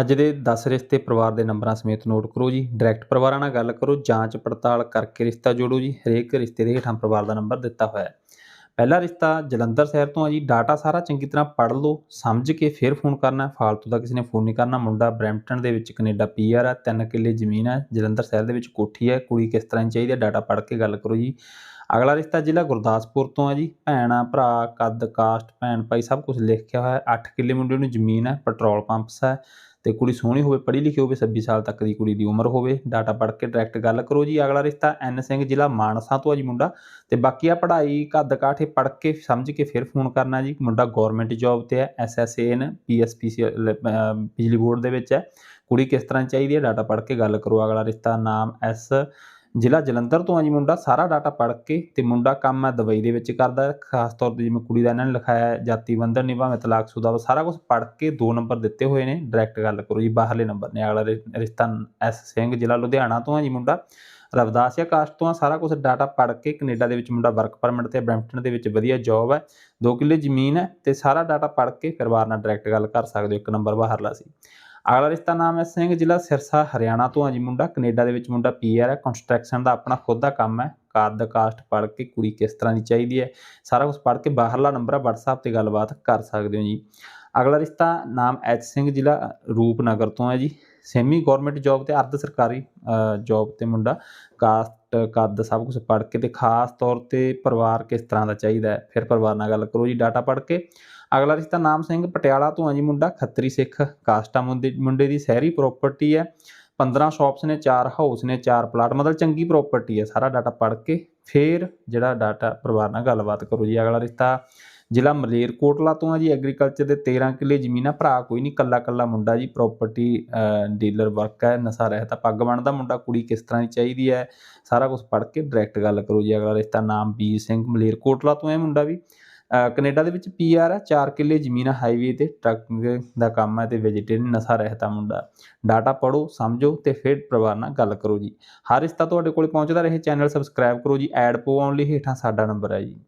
ਅੱਜ ਦੇ 10 ਰਿਸ਼ਤੇ ਪਰਿਵਾਰ ਦੇ ਨੰਬਰਾਂ ਸਮੇਤ ਨੋਟ ਕਰੋ ਜੀ। ਡਾਇਰੈਕਟ ਪਰਿਵਾਰਾਂ ਨਾਲ ਗੱਲ ਕਰੋ, ਜਾਂਚ ਪੜਤਾਲ ਕਰਕੇ ਰਿਸ਼ਤਾ ਜੋੜੋ ਜੀ। ਹਰੇਕ ਰਿਸ਼ਤੇ ਦੇ ਹੇਠਾਂ ਪਰਿਵਾਰ ਦਾ ਨੰਬਰ ਦਿੱਤਾ ਹੋਇਆ ਹੈ। ਪਹਿਲਾ ਰਿਸ਼ਤਾ ਜਲੰਧਰ ਸ਼ਹਿਰ ਤੋਂ ਆ ਜੀ। ਡਾਟਾ ਸਾਰਾ ਚੰਗੀ ਤਰ੍ਹਾਂ ਪੜ੍ਹ ਲਓ, ਸਮਝ ਕੇ ਫਿਰ ਫੋਨ ਕਰਨਾ ਫਾਲਤੂ ਦਾ ਕਿਸੇ ਨੇ ਫੋਨ ਨਹੀਂ ਕਰਨਾ। ਮੁੰਡਾ ਬਰੈਂਪਟਨ ਦੇ ਵਿੱਚ ਕੈਨੇਡਾ ਪੀਆਰ ਹੈ, ਤਿੰਨ ਕਿੱਲੇ ਜ਼ਮੀਨ ਹੈ, ਜਲੰਧਰ ਸ਼ਹਿਰ ਦੇ ਵਿੱਚ ਕੋਠੀ ਹੈ। ਕੁੜੀ ਕਿਸ ਤਰ੍ਹਾਂ ਦੀ ਚਾਹੀਦੀ ਹੈ, ਡਾਟਾ ਪੜ੍ਹ ਕੇ ਗੱਲ ਕਰੋ ਜੀ। ਅਗਲਾ ਰਿਸ਼ਤਾ ਜ਼ਿਲ੍ਹਾ ਗੁਰਦਾਸਪੁਰ ਤੋਂ ਹੈ ਜੀ। ਭੈਣ, ਭਰਾ, ਕੱਦ, ਕਾਸਟ ਭੈਣ ਭਾਈ ਸਭ ਕੁਝ ਲਿਖਿਆ ਹੋਇਆ ਹੈ। 8 ਕਿੱਲੇ ਮੁੰਡੇ ਨੂੰ ਜ਼ਮੀਨ ਹੈ, ਪੈਟਰੋਲ ਪੰਪਸ ਹੈ। ਤੇ ਕੁੜੀ ਸੋਹਣੀ ਹੋਵੇ, ਪੜ੍ਹੀ ਲਿਖੀ ਹੋਵੇ 26 ਸਾਲ ਤੱਕ ਦੀ ਕੁੜੀ ਦੀ ਉਮਰ ਹੋਵੇ, ਡਾਟਾ ਪੜ੍ਹ ਕੇ ਡਾਇਰੈਕਟ ਗੱਲ ਕਰੋ ਜੀ। ਅਗਲਾ ਰਿਸ਼ਤਾ ਐਨ ਸਿੰਘ ਜ਼ਿਲ੍ਹਾ ਮਾਨਸਾ ਤੋਂ ਆ ਜੀ ਮੁੰਡਾ। ਤੇ ਬਾਕੀ ਆ ਪੜ੍ਹਾਈ ਕੱਦ ਕਾਠੇ ਪੜ੍ਹ ਕੇ ਸਮਝ ਕੇ ਫਿਰ ਫੋਨ ਕਰਨਾ ਜੀ। ਮੁੰਡਾ ਗਵਰਨਮੈਂਟ ਜੌਬ ਤੇ ਹੈ ਐਸਐਸਏਐਨ ਪੀਐਸਪੀਸੀ ਬਿਜਲੀ ਬੋਰਡ ਦੇ ਵਿੱਚ ਹੈ। ਕੁੜੀ ਕਿਸ ਤਰ੍ਹਾਂ ਚਾਹੀਦੀ ਹੈ? ਡਾਟਾ ਪੜ੍ਹ ਕੇ ਗੱਲ ਕਰੋ। ਅਗਲਾ ਰਿਸ਼ਤਾ ਨਾਮ ਐਸ ਜ਼ਿਲ੍ਹਾ ਜਲੰਧਰ ਤੋਂ ਆ ਜੀ ਮੁੰਡਾ, ਸਾਰਾ ਡਾਟਾ ਪੜ੍ਹ ਕੇ ਤੇ ਮੁੰਡਾ ਕੰਮ ਹੈ ਦੁਬਈ ਦੇ ਵਿੱਚ ਕਰਦਾ, ਖਾਸ ਤੌਰ ਤੇ ਜਿਵੇਂ ਕੁੜੀ ਦਾ ਇਹਨਾਂ ਨੇ ਲਿਖਾਇਆ, ਜਾਤੀ ਬੰਧਨ ਨਹੀਂ ਭਾਵੇਂ ਤਲਾਕਸ਼ੁਦਾ ਵਾ ਸਾਰਾ ਕੁਝ ਪੜ੍ਹ ਕੇ ਦੋ ਨੰਬਰ ਦਿੱਤੇ ਹੋਏ ਨੇ ਡਾਇਰੈਕਟ ਗੱਲ ਕਰੋ ਜੀ, ਬਾਹਰਲੇ ਨੰਬਰ ਨੇ, ਅਗਲਾ ਰਿਸ਼ਤਾ ਐਸ ਸਿੰਘ, ਜ਼ਿਲ੍ਹਾ ਲੁਧਿਆਣਾ ਤੋਂ ਆ ਜੀ ਮੁੰਡਾ, ਰਵਦਾਸ ਕਾਸਟ ਤੋਂ ਆ ਸਾਰਾ ਕੁਝ ਡਾਟਾ ਪੜ੍ਹ ਕੇ ਕੈਨੇਡਾ ਦੇ ਵਿੱਚ ਮੁੰਡਾ ਵਰਕ ਪਰਮਿਟ ਤੇ, ਬਰੈਂਪਟਨ ਦੇ ਵਿੱਚ ਵਧੀਆ ਜੌਬ ਹੈ 2 ਕਿੱਲੇ ਜ਼ਮੀਨ ਹੈ ਤੇ ਸਾਰਾ ਡਾਟਾ ਪੜ੍ਹ ਕੇ ਪਰਿਵਾਰ ਨਾਲ ਡਾਇਰੈਕਟ ਗੱਲ ਕਰ ਸਕਦੇ ਹੋ, ਇੱਕ ਨੰਬਰ ਬਾਹਰਲਾ ਸੀ। ਅਗਲਾ ਰਿਸ਼ਤਾ ਨਾਮ ਹੈ ਸਿੰਘ, ਜ਼ਿਲ੍ਹਾ ਸਿਰਸਾ, ਹਰਿਆਣਾ ਤੋਂ ਹੈ ਜੀ ਮੁੰਡਾ। ਕੈਨੇਡਾ ਦੇ ਵਿੱਚ ਮੁੰਡਾ ਪੀਆਰ ਹੈ। ਕੰਸਟਰਕਸ਼ਨ ਦਾ ਆਪਣਾ ਖੁਦ ਦਾ ਕੰਮ ਹੈ। ਕੱਦ ਕਾਸਟ ਪੜ੍ਹ ਕੇ ਕੁੜੀ ਕਿਸ ਤਰ੍ਹਾਂ ਦੀ ਚਾਹੀਦੀ ਹੈ? ਸਾਰਾ ਕੁਝ ਪੜ੍ਹ ਕੇ ਬਾਹਰਲਾ ਨੰਬਰ ਹੈ WhatsApp ਤੇ ਗੱਲਬਾਤ ਕਰ ਸਕਦੇ ਹੋ ਜੀ। ਅਗਲਾ ਰਿਸ਼ਤਾ ਨਾਮ ਐਚ ਸਿੰਘ, ਜ਼ਿਲ੍ਹਾ ਰੂਪਨਗਰ ਤੋਂ ਹੈ ਜੀ। ਸੈਮੀ ਗਵਰਨਮੈਂਟ ਜੌਬ ਤੇ ਅਰਧ ਸਰਕਾਰੀ ਜੌਬ ਤੇ ਮੁੰਡਾ। ਕਾਸਟ ਕੱਦ ਸਭ ਕੁਝ ਪੜ੍ਹ ਕੇ ਤੇ ਖਾਸ ਤੌਰ ਤੇ ਪਰਿਵਾਰ ਕਿਸ ਤਰ੍ਹਾਂ ਦਾ ਚਾਹੀਦਾ ਹੈ? ਫਿਰ ਪਰਿਵਾਰ ਨਾਲ ਗੱਲ ਕਰੋ ਜੀ। ਡਾਟਾ ਪੜ੍ਹ ਕੇ। ਅਗਲਾ ਰਿਸ਼ਤਾ ਨਾਮ ਸਿੰਘ ਪਟਿਆਲਾ ਤੋਂ ਆ ਜੀ ਮੁੰਡਾ ਖੱਤਰੀ ਸਿੱਖ, ਕਾਸਟਾ ਮੁੰਡੇ ਮੁੰਡੇ ਦੀ ਸ਼ਹਿਰੀ ਪ੍ਰਾਪਰਟੀ ਹੈ। 15 ਸ਼ਾਪਸ ਨੇ 4 ਹਾਊਸ ਨੇ 4 ਪਲਾਟ ਮਤਲਬ ਚੰਗੀ ਪ੍ਰਾਪਰਟੀ ਹੈ, ਸਾਰਾ ਡਾਟਾ ਪੜ੍ਹ ਕੇ ਫਿਰ ਜਿਹੜਾ ਡਾਟਾ ਪਰਿਵਾਰ ਨਾਲ ਗੱਲਬਾਤ ਕਰੋ ਜੀ ਅਗਲਾ ਰਿਸ਼ਤਾ। ਜ਼ਿਲ੍ਹਾ ਮਲੇਰਕੋਟਲਾ ਤੋਂ ਆ ਜੀ ਐਗਰੀਕਲਚਰ ਦੇ 13 ਕਿੱਲੇ ਜ਼ਮੀਨਾਂ, ਭਰਾ ਕੋਈ ਨਹੀਂ ਕੱਲਾ ਕੱਲਾ ਮੁੰਡਾ ਜੀ ਪ੍ਰਾਪਰਟੀ ਡੀਲਰ ਵਰਕ ਹੈ, ਨਸ਼ਾ ਰਹਿਤ ਆ ਪੱਗ ਬਣਦਾ ਮੁੰਡਾ, ਕੁੜੀ ਕਿਸ ਤਰ੍ਹਾਂ ਦੀ ਚਾਹੀਦੀ ਹੈ, ਸਾਰਾ ਕੁਝ ਪੜ੍ਹ ਕੇ ਡਾਇਰੈਕਟ ਗੱਲ ਕਰੋ ਜੀ ਅਗਲਾ ਰਿਸ਼ਤਾ। ਨਾਮ ਬੀਰ ਸਿੰਘ ਮਲੇਰਕੋਟਲਾ ਤੋਂ ਹੈ ਮੁੰਡਾ ਵੀ। ਕੈਨੇਡਾ ਦੇ ਵਿੱਚ ਪੀਆਰ ਹੈ 4 ਕਿੱਲੇ ਜ਼ਮੀਨ ਹਾਈਵੇ ਤੇ, ਟਰੱਕ ਦਾ ਕੰਮ ਹੈ ਤੇ ਵੈਜੀਟੇਰੀਅਨ ਨਸ਼ਾ ਰਹਿਤਾ ਮੁੰਡਾ। ਡਾਟਾ ਪੜੋ ਸਮਝੋ ਤੇ ਫਿਰ ਪਰਿਵਾਰ ਨਾਲ ਗੱਲ ਕਰੋ ਜੀ। ਹਰ ਰਿਸ਼ਤਾ ਤੁਹਾਡੇ ਕੋਲ ਪਹੁੰਚਦਾ ਰਹੇ, ਚੈਨਲ ਸਬਸਕ੍ਰਾਈਬ ਕਰੋ ਜੀ ਐਡ ਪਾਉਣ ਲਈ ਹੇਠਾਂ ਸਾਡਾ ਨੰਬਰ ਹੈ ਜੀ।